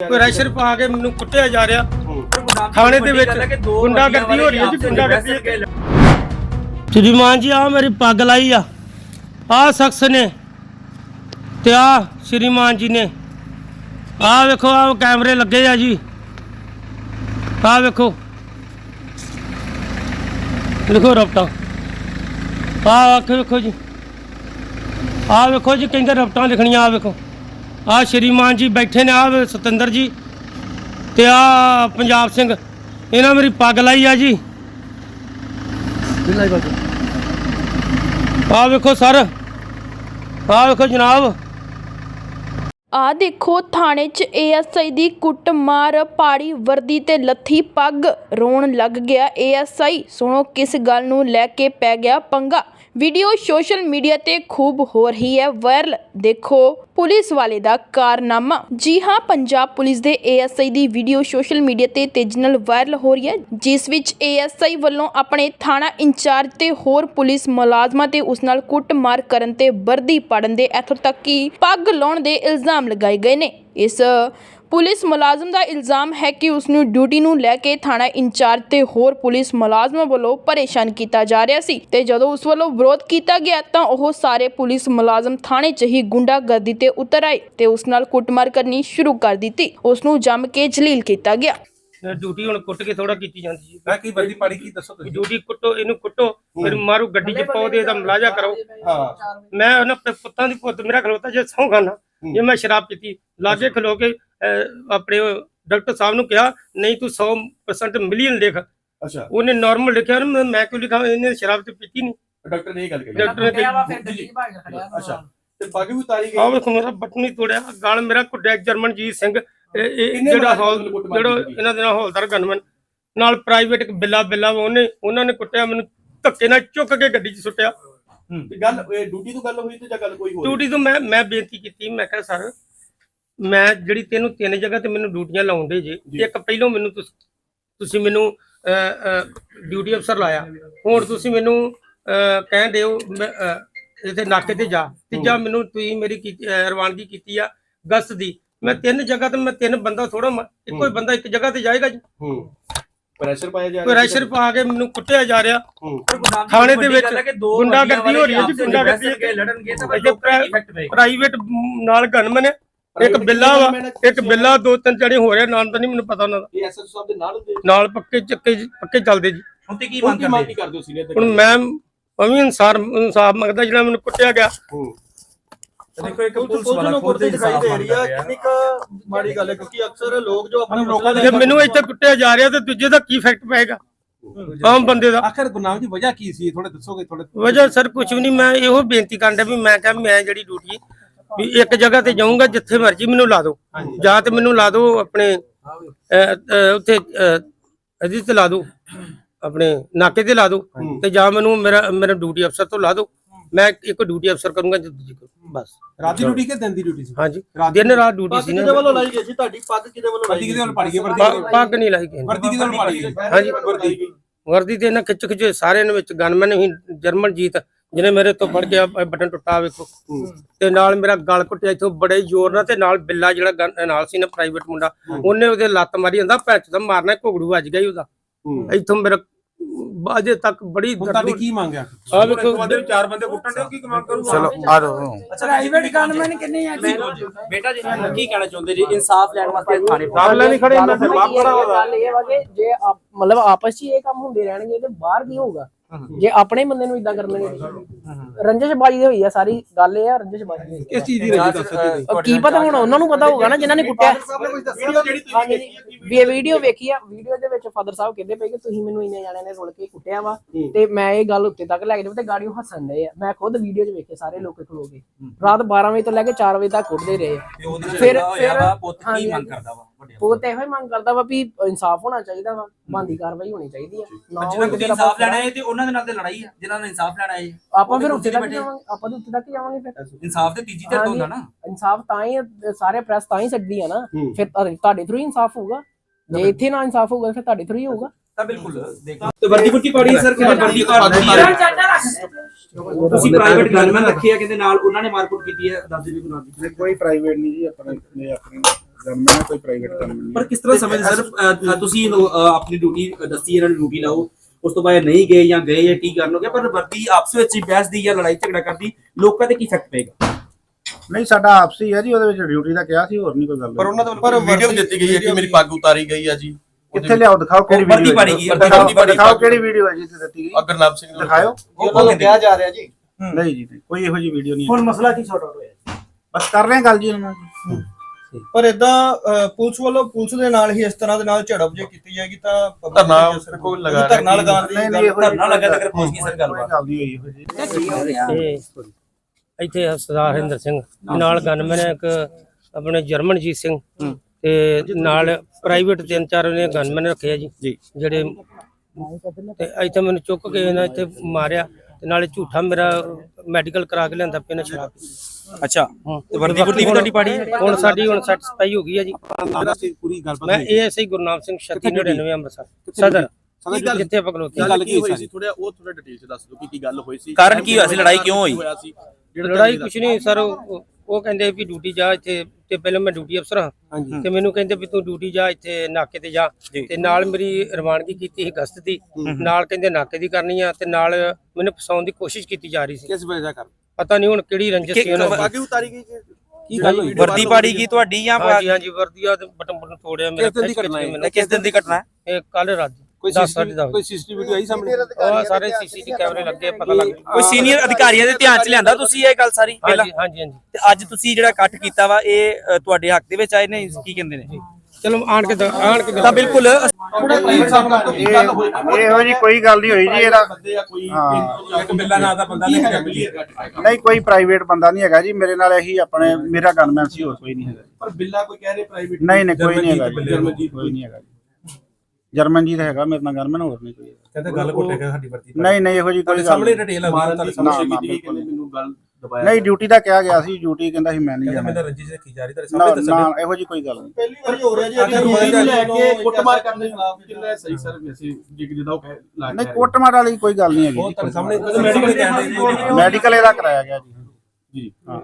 ਕੋਈ ਰੈਸ਼ਰ ਪਾ ਕੇ ਮੈਨੂੰ ਕੁੱਟਿਆ ਜਾ ਰਿਹਾ। ਥਾਣੇ ਦੇ ਵਿੱਚ ਗੁੰਡਾਗਰਦੀ ਹੋ ਰਹੀ ਹੈ ਜੀ, ਗੁੰਡਾਗਰਦੀ ਸ਼੍ਰੀਮਾਨ ਜੀ ਆ ਮੇਰੀ ਪੱਗ ਲਾਈ ਆ। ਆ ਸ਼ਖਸ ਨੇ ਤੇ ਆ ਸ਼੍ਰੀਮਾਨ ਜੀ ਨੇ। ਆ ਵੇਖੋ ਆ ਕੈਮਰੇ ਲੱਗੇ ਆ ਜੀ। ਆ ਵੇਖੋ। ਲਿਖੋ ਰਪਟਾ। ਆ ਅੱਖ ਵੇਖੋ ਜੀ। ਆ ਵੇਖੋ ਜੀ ਕਹਿੰਦੇ ਰਪਟਾਂ ਲਿਖਣੀਆਂ ਆ ਵੇਖੋ। ਆ ਸ਼੍ਰੀਮਾਨ ਜੀ ਬੈਠੇ ਨੇ ਆ ਸਤਿੰਦਰ ਜੀ ਤੇ ਆ ਪੰਜਾਬ ਸਿੰਘ, ਇਹਨਾਂ ਮੇਰੀ ਪੱਗ ਲਾਈ ਆ ਜੀ। ਆ ਵੇਖੋ ਸਰ, ਆ ਵੇਖੋ ਜਨਾਬ। ਆ ਦੇਖੋ ਥਾਣੇ 'ਚ ਏਐਸਆਈ ਦੀ ਕੁੱਟਮਾਰ, ਪਾੜੀ ਵਰਦੀ ਤੇ ਲੱਥੀ ਪੱਗ ਰੋਣ ਲੱਗ ਗਿਆ ਏਐਸਆਈ। ਸੁਣੋ ਕਿਸ ਗੱਲ ਨੂੰ ਲੈ ਕੇ ਪੈ ਗਿਆ ਪੰਗਾ। ਵੀਡੀਓ ਸੋਸ਼ਲ ਮੀਡੀਆ ਤੇ ਖੂਬ ਹੋ ਰਹੀ ਹੈ। ਵਾਇਰਲ ਦੇਖੋ, ਪੁਲਿਸ ਵਾਲੇ ਦਾ ਕਾਰਨਾਮਾ। ਜੀ ਹਾਂ, ਪੰਜਾਬ ਪੁਲਿਸ ਦੇ ਏਐਸਆਈ ਦੀ ਵੀਡੀਓ ਸੋਸ਼ਲ ਮੀਡੀਆ ਤੇ ਤੇਜ਼ੀ ਨਾਲ ਵਾਇਰਲ ਹੋ ਰਹੀ ਹੈ, ਜਿਸ ਵਿੱਚ ਏਐਸਆਈ ਵੱਲੋਂ ਆਪਣੇ ਥਾਣਾ ਇੰਚਾਰਜ ਤੇ ਹੋਰ ਪੁਲਿਸ ਮੁਲਾਜ਼ਮਾਂ ਤੇ ਉਸ ਨਾਲ ਕੁੱਟਮਾਰ ਕਰਨ ਤੇ ਵਰਦੀ ਪਾੜਨ ਦੇ ਇੱਥੋਂ ਤੱਕ ਕਿ ਪੱਗ ਲਾਉਣ ਦੇ ਇਲਜ਼ਾਮ ਲਗਾਏ ਗਏ ਨੇ। ਇਸ ਪੁਲਿਸ ਮੁਲਾਜ਼ਮ ਦਾ ਇਲਜ਼ਾਮ ਹੈ ਕਿ ਉਸ ਨੂੰ ਡਿਊਟੀ ਨੂੰ ਲੈ ਕੇ ਥਾਣਾ ਇੰਚਾਰਜ ਤੇ ਹੋਰ ਪੁਲਿਸ ਮੁਲਾਜ਼ਮਾਂ ਵੱਲੋਂ ਪਰੇਸ਼ਾਨ ਕੀਤਾ ਜਾ ਰਿਹਾ ਸੀ ਤੇ ਜਦੋਂ ਉਸ ਵੱਲੋਂ ਵਿਰੋਧ ਕੀਤਾ ਗਿਆ ਤਾਂ ਉਹ ਸਾਰੇ ਪੁਲਿਸ ਮੁਲਾਜ਼ਮ ਥਾਣੇ 'ਚ ਹੀ ਗੁੰਡਾਗਰਦੀ ਤੇ ਉਤਰ ਆਏ ਤੇ ਉਸ ਨਾਲ ਕੁੱਟਮਾਰ ਕਰਨੀ ਸ਼ੁਰੂ ਕਰ ਦਿੱਤੀ। ਉਸ ਨੂੰ ਜੰਮ ਕੇ ਜਲੀਲ ਕੀਤਾ ਗਿਆ। ਡਿਊਟੀ ਹੁਣ ਕੁੱਟ ਕੇ ਥੋੜਾ ਕੀਤੀ ਜਾਂਦੀ ਜੀ। ਮੈਂ ਕੀ ਵਰਦੀ ਪਾੜੀ ਕੀ ਦੱਸੋ ਤੁਸੀਂ? ਡਿਊਟੀ ਕੁੱਟੋ ਇਹਨੂੰ ਕੁੱਟੋ ਫਿਰ ਮਾਰੂ ਗੱਡੀ 'ਚ ਪਾਓ ਤੇ ਇਹਦਾ ਮਲਾਜਾ ਕਰੋ। ਹਾਂ। ਮੈਂ ਉਹਨਾਂ ਆਪਣੇ ਪੁੱਤਾਂ ਦੀ ਪੁੱਤ ਮੇਰਾ ਖਲੋਤਾ ਜੇ ਸਹੁੰ ਖਾਨਾ ਜੇ ਮੈਂ ਸ਼ਰਾਬ ਪੀਤੀ ਲਾਗੇ ਖਲੋ ਕੇ ਆਪਣੇ ਡਾਕਟਰ ਸਾਹਿਬ ਨੂੰ ਕਿਹਾ ਨਹੀਂ ਤੂੰ 100% ਮਿਲੀਅਨ ਲਿਖ। ਅੱਛਾ। ਉਹਨੇ ਨਾਰਮਲ ਲਿਖਿਆ ਨਾ ਮੈਂ- ਕਿਉਂ ਲਿਖਾਂ? ਇਹਨੇ ਸ਼ਰਾਬ ਤੇ ਪੀਤੀ ਨਹੀਂ ਡਾਕਟਰ ਨੇ ਇਹ ਗੱਲ ਕਹੀ। ਡਾਕਟਰ ਨੇ ਕਿਹਾ ਅੱਛਾ। ਤੇ ਪੱਗ ਵੀ ਉਤਾਰੀ ਆਹ ਗਈ ਵੇਖੋ ਮੇਰਾ ਬਟਨ ਹੀ ਤੋੜਿਆ। ਗਲ ਮੇਰਾ ਕੁੱਟਿਆ ਜਰਮਨਜੀਤ ਸਿੰਘ। ਇਹ- ਇਹ ਕਿੰਨੇ ਜਿਹੜਾ ਹੌਲ ਜਿਹੜਾ? ਇਹਨਾਂ ਦੇ ਨਾਲ ਹੌਲਦਾਰ ਗਨਮਨ। ਨਾਲ ਪ੍ਰਾਈਵੇਟ ਇੱਕ ਬਿੱਲਾ ਬਿੱਲਾ ਉਹਨੇ ਉਹਨਾਂ ਨੇ ਕੁੱਟਿਆ ਮੈਨੂੰ ਧੱਕੇ ਨਾਲ ਚੁੱਕ ਕੇ ਗੱਡੀ 'ਚ ਸੁੱਟਿਆ। ਤੇ ਗੱਲ ਇਹ ਡਿਊਟੀ ਤੋਂ ਗੱਲ ਹੋਈ ਤੇ ਜਾਂ ਗੱਲ ਕੋਈ ਹੋਰ? ਡਿਊਟੀ ਤੋਂ ਮੈਂ ਮੈਂ ਬੇਨਤੀ ਕੀਤੀ ਮੈਂ ਕਿਹਾ ਸਰ ਮੈਂ ਜਿਹੜੀ ਤੈਨੂੰ ਤਿੰਨ ਜਗ੍ਹਾ ਤੇ ਮੈਨੂੰ ਡਿਊਟੀਆਂ ਲਾਉਂਦੇ ਜੇ। ਇੱਕ ਪਹਿਲੋਂ ਮੈਨੂੰ ਤੁਸ- ਤੁਸੀਂ ਮੈਨੂੰ ਡਿਊਟੀ ਅਫਸਰ ਲਾਇਆ। ਹੁਣ ਤੁਸੀਂ ਮੈਨੂੰ ਕਹਿੰਦੇ ਹੋ ਇੱਥੇ ਨਾਕੇ ਤੇ ਜਾ। ਤੀਜਾ ਮੈਨੂੰ ਤੁਸੀਂ ਮੇਰੀ ਰਵਾਨਗੀ ਕੀਤੀ ਆ ਗਸਤ ਦੀ। ਮੈਂ ਤਿੰਨ ਜਗ੍ਹਾ ਤੇ ਮੈਂ ਤਿੰਨ ਬੰਦਾ ਥੋੜਾ ਇੱਕੋ ਹੀ। ਬੰਦਾ ਇੱਕ ਜਗ੍ਹਾ ਤੇ ਜਾਏਗਾ ਜੀ। ਹੂੰ। ਪ੍ਰੈਸ਼ਰ ਪਾਇਆ ਜਾ ਕੋਈ ਰਿਹਾ ਰੈਸ਼ਰ ਪਾ ਕੇ ਮੈਨੂੰ ਕੁੱਟਿਆ ਜਾ ਰਿਹਾ। ਹੂੰ। ਥਾਣੇ ਦੇ ਵਿੱਚ ਗੁੰਡਾਗਰਦੀ ਹੋ ਰਹੀ ਹੈ ਜੀ, ਗੁੰਡਾਗਰਦੀ। ਲੜਨਗੇ ਤਾਂ ਪ੍ਰਾਈਵੇਟ ਨਾਲ ਗਨਮਨ ਹੈ। ਇੱਕ ਬਿੱਲਾ ਵਾ ਇੱਕ ਬਿੱਲਾ ਦੋ ਤਿੰਨ ਜਣੇ ਹੋ ਰਿਹਾ ਨਾਮ ਤਾਂ ਨਹੀਂ ਮੈਨੂੰ ਪਤਾ ਉਹਨਾਂ ਦਾ। ਇਹ ਐਸਐਸ ਸਾਹਿਬ ਦੇ ਨਾਲ ਪੱਕੇ ਚੱਕੇ ਪੱਕੇ ਚੱਲਦੇ ਜੀ। ਹੁਣ ਤੇ ਕੀ ਮੰਗ ਕੀ ਮੰਗ ਕਰਦੇ? ਕਰਦੇ ਹੋ ਸੀਨੀਅਰ ਹੁਣ ਮੈਂ ਮੈਂ ਵੀ ਇਨਸਾਰ ਇਨਸਾਫ ਮੰਗਦਾ ਜਿਹੜਾ ਮੈਨੂੰ ਕੁੱਟਿਆ ਗਿਆ। ਹੂੰ। ਦੇਖੋ ਇੱਕ ਪੁਲਿਸ ਵਾਲਾ ਖੁਦ ਦਿਖਾਈ ਇਨਸਾਫ ਦੇ ਰਹੀ ਮੰਗਦਾ ਆ ਪਿਆ ਕਿੰਨੀ ਕੁ ਮਾੜੀ ਗੱਲ ਹੈ ਕਿਉਂਕਿ ਅਕਸਰ ਲੋਕ ਜੋ ਆਪਣੇ ਲੋਕਾਂ ਜੇ ਮੈਨੂੰ ਇੱਥੇ ਕੁੱਟਿਆ ਜਾ ਰਿਹਾ ਤੇ ਦੂਜੇ ਦਾ ਕੀ ਇਫੈਕਟ ਪਏਗਾ? ਆਮ ਬੰਦੇ ਦਾ। ਆਖਰ ਗੁਨਾਹ ਦੀ ਵਜ੍ਹਾ ਕੀ ਸੀ? ਥੋੜੇ ਦੱਸੋਗੇ ਥੋੜੇ ਵਜ੍ਹਾ ਸਰ ਕੁਝ ਵੀ ਨਹੀਂ ਮੈਂ ਇਹੋ ਬੇਨਤੀ ਕਰਨ ਡਿਆ ਵੀ ਮੈਂ ਕਿਹਾ ਮੈਂ ਜਿਹੜੀ ਡਿਊਟੀ ਵੀ ਇੱਕ ਜਗ੍ਹਾ ਤੇ ਜਾਊਂਗਾ ਜਿੱਥੇ ਮਰਜ਼ੀ ਮੈਨੂੰ ਲਾ ਦਿਓ। ਜਾਂ ਤੇ ਮੈਨੂੰ ਲਾ ਦਿਓ ਆਪਣੇ ਉੱਥੇ ਇਹਦੇ ਤੇ ਲਾ ਦਿਓ ਆਪਣੇ ਨਾਕੇ ਤੇ ਲਾ ਦਿਓ ਤੇ ਜਾਂ ਮੈਨੂੰ ਮੇਰਾ ਮੇਰਾ ਡਿਊਟੀ ਅਫਸਰ ਤੋਂ ਲਾ ਦਿਓ। ਮੈਂ ਇੱਕ ਡਿਊਟੀ ਅਫਸਰ ਕਰੂੰਗਾ ਜੇ ਦੂਜੀ ਕਰੂੰ ਬਸ। ਰਾਤ ਦੀ ਡਿਊਟੀ ਕਿ ਦਿਨ ਦੀ ਡਿਊਟੀ ਸੀ? ਹਾਂਜੀ। ਰਾਤ ਦਿਨ ਰਾਤ ਡਿਊਟੀ ਸੀ ਕਿਹਦੇ ਵੱਲੋਂ ਲਾਈ ਗਈ ਸੀ ਤੁਹਾਡੀ? ਪੱਗ ਕਿਹਦੇ ਵੱਲੋਂ ਲਾਈ ਵਰਦੀ ਗਈ ਕਿਹਦੇ ਵੱਲ ਪੜ ਗਈ? ਵਰਦੀ ਪੱਗ- ਨਹੀਂ ਲਾਈ ਨੇ। ਵਰਦੀ ਕਿਹਦੇ ਵੱਲ ਪੜ ਗਈ? ਹਾਂਜੀ। ਵਰਦੀ। ਵਰਦੀ ਤੇ ਨਾ ਖਿੱਚ ਖਿੱਚ ਸਾਰਿਆਂ ਨੇ ਵਿੱਚ ਗਨਮੈਨ ਹੀ ਜਰਮਨ ਜੀਤ ਜਿਹਨੇ ਮੇਰੇ ਤੋਂ ਫੜ ਗਿਆ ਬਟਨ ਟੁੱਟਾ ਵੇਖੋ। ਤੇ ਨਾਲ ਮੇਰਾ ਗਲ ਘੁੱਟਿਆ ਇਥੋਂ ਬੜੇ ਜ਼ੋਰ ਨਾਲ ਤੇ ਨਾਲ ਬਿੱਲਾ ਜਿਹੜਾ ਗਨ- ਨਾਲ ਸੀ ਨਾ ਪ੍ਰਾਈਵੇਟ ਮੁੰਡਾ ਉਹਨੇ ਉਹਦੇ ਲੱਤ ਮਾਰੀ ਜਾਂਦਾ ਭੈਚ ਦਾ ਮਾਰਨਾ ਘੁਗੜੂ ਵੱਜ ਗਿਆ ਉਹਦਾ। ਇੱਥੋਂ ਮੇਰਾ ਅਜੇ ਤੱਕ ਬੜੀ ਤੁਹਾਡੀ ਕੀ ਮੰਗ ਆ? ਵੇਖੋ। ਚਾਰ ਬੰਦੇ ਕੁੱਟਣ ਦੇ ਕੀ ਮੰਗ ਕਰੂਗਾ? ਚਲੋ ਆ ਜਾਓ। ਪ੍ਰਾਈਵੇਟ ਗਨਮੈਨ ਕਿੰਨੇ ਆ ਬੇਟਾ ਜੀ ਕੀ ਕਹਿਣਾ ਚਾਹੁੰਦੇ ਜੀ ਇਨਸਾਫ ਲੈਣ ਵਾਸਤੇ ਥਾਣੇ ਸਾਹਮਣੇ ਨਹੀਂ ਖੜੇ ਮੈਂ ਗੱਲ ਬਾਪ ਖੜਾ ਹੈ- ਹੋਦਾ ਗੱਲ ਇਹ ਵਾ ਕਿ ਜੇ ਆਪ- ਮਤਲਬ ਆਪਸ 'ਚ ਹੀ ਇਹ ਕੰਮ ਹੁੰਦੇ ਰਹਿਣਗੇ ਤੇ ਬਾਹਰ ਕੀ ਹੋਊਗਾ? ਜੇ ਆਪਣੇ ਬੰਦੇ ਨੂੰ ਇਦਾਂ ਕਰਨਗੇ ਰੰਜਸ਼ਬਾਜੀ ਹੋਈ ਆ ਸਾਰੀ ਗੱਲ ਇਹ ਆ ਰੰਜਸ਼ਬਾਜੀ। ਹੋਈ ਕਿਸ ਚੀਜ਼ ਦੀ ਰਜੀ ਦੱਸੋ ਆ। ਕੀ ਪਤਾ ਹੁਣ ਉਹਨਾਂ ਨੂੰ ਪਤਾ ਹੋਊਗਾ ਨਾ ਜਿਨ੍ਹਾਂ ਨੇ ਕੁੱਟਿਆ। ਵੀ ਇਹ ਵੀਡੀਓ? ਵੇਖੀ ਆ ਵੀਡੀਓ ਦੇ ਵਿੱਚ ਫਾਦਰ ਸਾਹਿਬ ਕਹਿੰਦੇ ਪਏ ਕਿ ਤੁਸੀਂ ਮੈਨੂੰ ਇੰਨੇ ਜਾਣਿਆਂ ਨੇ ਰੁਲ ਕੇ ਕੁੱਟਿਆ ਵਾ ਤੇ ਮੈਂ ਇਹ ਗੱਲ ਉੱਤੇ ਤੱਕ ਲੈ ਕੇ ਜਾਵਾਂ ਤੇ ਗਾੜੀਓ ਹੱਸਣ ਦੇ ਆ। ਮੈਂ ਖੁਦ ਵੀਡੀਓ 'ਚ ਵੇਖੇ ਸਾਰੇ ਲੋਕ ਖਲੋ ਕੇ। ਰਾਤ 12 ਵਜੇ ਤੋਂ ਲੈ ਕੇ 4 ਵਜੇ ਤੱਕ ਕੁੱਟਦੇ ਰਹੇ। ਫਿਰ ਫਿਰ- ਪੁੱਤ ਕੀ ਮੰਗ। ਕਰਦਾ ਵਾ? ਉਹ ਤੇ ਇਹੋ ਹੀ ਮੰਗ ਕਰਦਾ ਵਾ ਵੀ ਇਨਸਾਫ ਹੋਣਾ ਚਾਹੀਦਾ ਵਾ ਬੰਦੀ ਕਾਰਵਾਈ ਹੋਣੀ ਚਾਹੀਦੀ ਆ। ਨਾ ਜਿਹਨਾਂ ਨੂੰ ਇਨਸਾਫ ਲੈਣਾ ਹੈ ਤੇ ਉਹਨਾਂ ਦੇ ਨਾਲ ਤੇ ਲੜਾਈ ਆ ਜਿਨ੍ਹਾਂ ਨੇ ਇਨਸਾਫ ਲੈਣਾ ਹੈ ਆਪਾਂ ਫਿਰ ਉੱਥੇ ਵੀ ਤੱਕ ਬੈਠੇ। ਜਾਵਾਂਗੇ ਆਪਾਂ ਤਾਂ ਉੱਥੇ ਤੱਕ ਜਾਵਾਂਗੇ ਫਿਰ। ਇਨਸਾਫ ਤੇ ਤੀਜੀ ਧਿਰ ਤੋਂ ਹੁੰਦਾ ਨਾ। ਇਨਸਾਫ ਤਾਂ ਹੀ ਸਾਰੇ ਪ੍ਰੈਸ ਤਾਂ ਹੀ ਛੱਡਦੀ ਆ ਨਾ। ਫਿਰ ਤੁਹਾਡੇ- ਥਰੂ ਹੀ ਇਨਸਾਫ ਹੋਊਗਾ। ਜੇ ਇੱਥੇ ਨਾ ਇਨਸਾਫ ਹੋਊਗਾ ਫਿਰ ਤੁਹਾਡੇ ਥਰੂ ਹੀ ਹੋਊਗਾ। ਤਾਂ ਬਿਲਕੁਲ ਦੇਖੋ। ਤੇ ਵਰਦੀ ਪੁੱਟੀ ਪਾੜੀ ਸਰ ਕਿਹਨੇ ਵਰਦੀ ਪਾੜੀ ਤੁਸੀਂ ਪ੍ਰਾਈਵੇਟ ਗਨਮੈਨ ਰੱਖੇ ਆ ਕਹਿੰਦੇ ਨਾਲ ਉਹਨਾਂ ਨੇ ਮਾਰਕੁੱਟ ਕੀਤੀ ਹੈ ਦੱਸ ਦਿਓ ਗੁਨਾਹ ਦੀ ਕੋਈ ਪ੍ਰਾਈਵੇਟ ਨਹੀਂ ਜੀ ਆਪਣੇ ਆਪਣੇ ਆਪਣੇ ਗਨਮੈਨ ਹੈ ਕੋਈ ਪ੍ਰਾਈਵੇਟ ਗਨਮੈਨ ਨਹੀਂ ਪਰ ਕਿਸ ਤਰ੍ਹਾਂ ਸਮਝਦੇ ਸਰ ਅ, ਤੁਸੀਂ ਇਹਨੂੰ, ਅ, ਆਪਣੀ ਡਿਊਟੀ ਦੱਸੀ ਇਹਨਾਂ ਨੂੰ ਡਿਊਟੀ ਲਾਓ। ਉਸ ਤੋਂ ਬਾਅਦ ਨਹੀਂ ਗਏ ਜਾਂ ਗਏ ਜਾਂ ਕੀ ਕਰਨੋਗੇ ਪਰ ਵਰਦੀ ਆਪਸ ਵਿੱਚ ਹੀ ਬਹਿਸ ਦੀ ਜਾਂ ਲੜਾਈ ਝਗੜਾ ਕਰਦੀ ਲੋਕਾਂ ਤੇ ਕੀ ਇਫੈਕਟ ਪਏਗਾ? ਨਹੀਂ ਸਾਡਾ ਆਪਸੀ ਹੈ ਜੀ ਉਹਦੇ ਵਿੱਚ ਡਿਊਟੀ ਦਾ ਕਿਹਾ ਸੀ ਹੋਰ ਨਹੀਂ ਕੋਈ ਗੱਲ ਪਰ ਉਹਨਾਂ ਦੇ ਵੱਲੋਂ ਵੀਡੀਓ ਵੀ ਦਿੱਤੀ ਗਈ ਹੈ ਕਿ ਮੇਰੀ ਪੱਗ ਉਤਾਰੀ ਗਈ ਆ ਜੀ। ਕਿੱਥੇ ਲਿਆਓ ਦਿਖਾਓ ਕਿਹੜੀ ਵਰਦੀ ਵੀਡੀਓ ਹੈ, ਦਿਖਾਓ ਵਰਦੀ ਦਿਖਾਓ। ਕਿਹੜੀ ਵੀਡੀਓ ਹੈ। ਜੀ ਤੇ ਦਿੱਤੀ ਗਈ। ਅਗਰਨਾਮ ਸਿੰਘ ਨੂੰ ਦਿਖਾਓ। ਉਹ ਕੋਲ ਕਿਹਾ ਜਾ ਰਿਹਾ ਜੀ। ਨਹੀਂ ਜੀ ਨਹੀਂ, ਕੋਈ ਇਹੋ ਜੀ ਵੀਡੀਓ ਨਹੀਂ ਹੁਣ ਹੈ। ਮਸਲਾ ਕੀ ਸੌਟ ਆਊਟ ਹੋਇਆ? ਬਸ ਕਰ ਰਹੇ ਹਾਂ ਗੱਲ ਜੀ ਉਹਨਾਂ ਨਾਲ। ਜੀ। ਪਰ ਇਦਾਂ ਪੁਲਿਸ ਵੱਲੋਂ ਪੁਲਿਸ ਦੇ ਨਾਲ ਹੀ ਇਸ ਤਰ੍ਹਾਂ ਦੇ ਨਾਲ ਝੜਪ ਜੇ ਕੀਤੀ ਜਾਏਗੀ ਤਾਂ ਧਰਨਾ ਕੋਈ ਲਗਾ ਰਿਹਾ ਧਰਨਾ ਲਗਾਉਣ ਦੀ ਧਰਨਾ ਲੱਗਾ ਤਾਂ ਗੱਲ- ਪਹੁੰਚ ਗਈ ਸਰ ਗੱਲਬਾਤ। ਨਹੀਂ ਹੋਈ ਇਹੋ ਜੀ। ਇੱਥੇ ਸਰਦਾਰ ਹਰਿੰਦਰ ਸਿੰਘ ਨਾਲ ਗਨਮੈਨ ਇੱਕ ਆਪਣੇ ਜਰਮਨਜੀਤ ਸਿੰਘ। ਤੇ ਨਾਲ ਪ੍ਰਾਈਵੇਟ ਤਿੰਨ ਚਾਰ ਉਹਨੇ ਗਨਮੈਨ ਰੱਖੇ ਆ ਜੀ। ਜਿਹੜੇ ਤੇ ਇੱਥੇ ਮੈਨੂੰ ਚੁੱਕ ਕੇ ਇਹਨਾਂ ਇੱਥੇ ਮਾਰਿਆ। ਤੇ ਨਾਲੇ ਝੂਠਾ ਮੇਰਾ ਮੈਡੀਕਲ ਕਰਾ ਕੇ ਲਿਆਂਦਾ ਪਿਆ ਨਾ ਸ਼ਰਾਬ। ਅੱਛਾ ਤੇ ਵਰਦੀ ਵਰਦੀ ਵੀ ਤੁਹਾਡੀ ਪਾੜੀ ਹੈ? ਹੁਣ ਸਾਡੀ ਹੁਣ ਸੈਟੀਸਫਾਈ ਹੋ ਗਈ ਹੈ ਜੀ। ਪੂਰੀ ਗੱਲਬਾਤ ਮੈਂ ਹੋਈ। ਏਐਸਆਈ ਗੁਰਨਾਮ ਸਿੰਘ 3699 ਅੰਮ੍ਰਿਤਸਰ। ਸਦਰ। ਕੀ ਗੱਲ ਜਿੱਥੇ ਆਪਾਂ ਖਲੋਤੇ ਕੀ। ਗੱਲ ਕੀ ਹੋਈ ਸੀ? ਥੋੜਾ ਉਹ ਥੋੜਾ ਡਿਟੇਲ ਚ ਦੱਸ ਦਿਓ ਕਿ ਕੀ ਗੱਲ ਹੋਈ ਸੀ? ਕਾਰਨ ਕੀ ਹੋਇਆ ਸੀ? ਲੜਾਈ ਕਿਉਂ ਹੋਈ? ਲੜਾਈ ਕੁਛ ਨਹੀਂ ਸਰ ਉਹ ਕਹਿੰਦੇ ਵੀ ਡਿਊਟੀ ਜਾ ਇੱਥੇ ਤੇ ਪਹਿਲਾਂ ਮੈਂ ਡਿਊਟੀ ਅਫਸਰ ਹਾਂ। ਤੇ ਮੈਨੂੰ ਕਹਿੰਦੇ ਵੀ ਤੂੰ ਡਿਊਟੀ ਜਾ ਇੱਥੇ ਨਾਕੇ ਤੇ ਜਾ। ਤੇ ਨਾਲ ਮੇਰੀ ਰਵਾਨਗੀ ਕੀਤੀ ਸੀ ਗਸਤ ਦੀ। ਨਾਲ ਕਹਿੰਦੇ ਨਾਕੇ ਦੀ ਕਰਨੀ ਆ ਤੇ ਨਾਲ ਮੈਨੂੰ ਫਸਾਉਣ ਦੀ ਕੋਸ਼ਿਸ਼ ਕੀਤੀ ਜਾ ਰਹੀ ਸੀ। ਕਿਸ ਵਜ੍ਹਾ ਕਰ ਪਤਾ ਨਹੀਂ ਹੁਣ ਕਿਹੜੀ ਰੰਜਿਸ਼ ਸੀ ਉਹਨਾਂ ਦੀ। ਪੱਗ ਉਤਾਰੀ ਗਈ ਕੀ ਗੱਲ ਹੋਈ? ਵਰਦੀ ਪਾੜੀ ਗਈ ਤੁਹਾਡੀ ਜਾਂ ਹਾਂਜੀ ਹਾਂਜੀ ਵਰਦੀਆ ਤੇ ਬਟਨ ਬਟਨ ਤੋੜਿਆ ਮੇਰਾ ਕਿਸ ਦਿਨ ਦੀ ਖਿੱਚ ਘਟਨਾ ਹੈ? ਮੈਨੂੰ। ਕਿਸ ਦਿਨ ਦੀ ਘਟਨਾ ਹੈ? ਇਹ ਕੱਲ ਰਾਤ ਕੋਈ ਦਸ ਸਾਢੇ ਦਸ। ਕੋਈ ਸੀਸੀਟੀਵੀ ਆਈ ਸਾਹਮਣੇ? ਉਹ ਸਾਰੇ ਸੀਸੀਟੀਵੀ ਕੈਮਰੇ ਲੱਗੇ ਪਤਾ ਲੱਗ ਗਿਆ ਕੋਈ ਸੀਨੀਅਰ ਅਧਿਕਾਰੀਆਂ ਦੇ ਧਿਆਨ 'ਚ ਲਿਆਂਦਾ ਤੁਸੀਂ ਇਹ ਗੱਲ ਸਾਰੀ? ਪਹਿਲਾਂ? ਹਾਂਜੀ ਹਾਂਜੀ। ਹਾਂਜੀ ਤੇ ਅੱਜ ਤੁਸੀਂ ਜਿਹੜਾ ਕੱਟ ਕੀਤਾ ਵਾ ਇਹ ਅ, ਤੁਹਾਡੇ ਹੱਕ ਦੇ ਵਿੱਚ ਆਏ ਨੇ ਕੀ ਕਹਿੰਦੇ ਨੇ? ਚਲੋ ਆਣ ਕੇ ਦ- ਆਣ ਕੇ ਤਾਂ ਬਿਲਕੁਲ ਇਹ ਇਹੋ ਜੀ ਕੋਈ ਗੱਲ ਨਹੀਂ ਹੋਈ ਜੀ ਇਹਦਾ ਬੰਦੇ ਆ ਕੋਈ ਹਾਂ। ਇੱਕ ਬਿੱਲਾ ਨਾਂ ਦਾ ਬੰਦਾ ਲੈ ਕੇ ਗਿਆ ਨਹੀਂ ਕੋਈ ਪ੍ਰਾਈਵੇਟ ਬੰਦਾ ਨਹੀਂ ਹੈਗਾ ਜੀ ਮੇਰੇ ਨਾਲ ਇਹੀ ਆਪਣੇ ਮੇਰਾ ਗਨਮੈਨ ਸੀ ਹੋਰ ਕੋਈ ਨਹੀਂ ਹੈਗਾ ਪਰ ਬਿੱਲਾ ਕੋਈ ਕਹਿ ਰਹੇ ਪ੍ਰਾਈਵੇਟ ਨਹੀਂ ਨਹੀਂ ਕੋਈ ਨਹੀਂ ਹੈਗਾ ਜੀ ਜਰਮਨਜੀਤ ਕੋਈ ਨਹੀਂ ਹੈਗਾ ਜੀ। ਜਰਮਨਜੀਤ ਹੈਗਾ ਮੇਰੇ ਨਾਲ ਗਨਮੈਨ ਹੋਰ ਨਹੀਂ ਕੋਈ। ਹੈਗਾ। ਕਹਿੰਦੇ ਗੱਲ ਘੁੱਟੇਗਾ ਸਾਡੀ ਵਰਦੀ ਨਹੀਂ ਨਹੀਂ ਇਹੋ ਜੀ ਕੋਈ ਗੱਲ ਸਾਹਮਣੇ। ਡਿਟੇਲ ਆ ਮਾਰਨ ਤੁਹਾਡੇ ਦੀ ਸਾਹਮਣੇ ਨਾ, ਕੀਤੀ ਗਈ ਕਹਿੰਦੇ ਬਿਲਕੁਲ। ਮੈਨੂੰ ਗੱਲ ਦਬਾਇਆ ਨਹੀਂ ਡਿਊਟੀ ਦਾ ਕਿਹਾ ਗਿਆ ਸੀ ਡਿਊਟੀ ਕਹਿੰਦਾ ਸੀ ਮੈਂ ਨਹੀਂ ਕਹਿੰਦੇ ਜਾਣਾ। ਮੈਨੂੰ ਰੰਜਿਸ਼ ਰੱਖੀ ਜਾ ਰਹੀ ਤੁਹਾਡੇ ਨਾ ਸਾਹਮਣੇ ਦੱਸਣ ਨਾ ਇਹੋ ਜੀ ਕੋਈ ਗੱਲ ਨਹੀਂ। ਪਹਿਲੀ ਵਾਰੀ ਹੋ ਰਿਹਾ ਜੀ ਅਗਰ ਹੋਏਗਾ ਨੂੰ ਲੈ ਕੇ ਕੁੱਟਮਾਰ ਕਰਨ ਦੇ ਖਿਲਾਫ ਕਿੰਨਾ ਸਹੀ ਸਰ ਵੈਸੇ ਜਿ- ਜਿੱਦਾਂ ਉਹ ਕਹਿ ਲਾ ਨਹੀਂ ਕੋਟਮਾਰ ਵਾਲੀ ਕੋਈ ਗੱਲ ਨਹੀਂ ਹੈਗੀ ਉਹ ਜੀ। ਤੁਹਾਡੇ ਸਾਹਮਣੇ ਮੈਡੀਕਲ ਕਹਿੰਦੇ ਮੈਡੀਕਲ ਇਹਦਾ ਕਰਾਇਆ ਗਿਆ ਜੀ। ਜੀ। ਹਾਂ।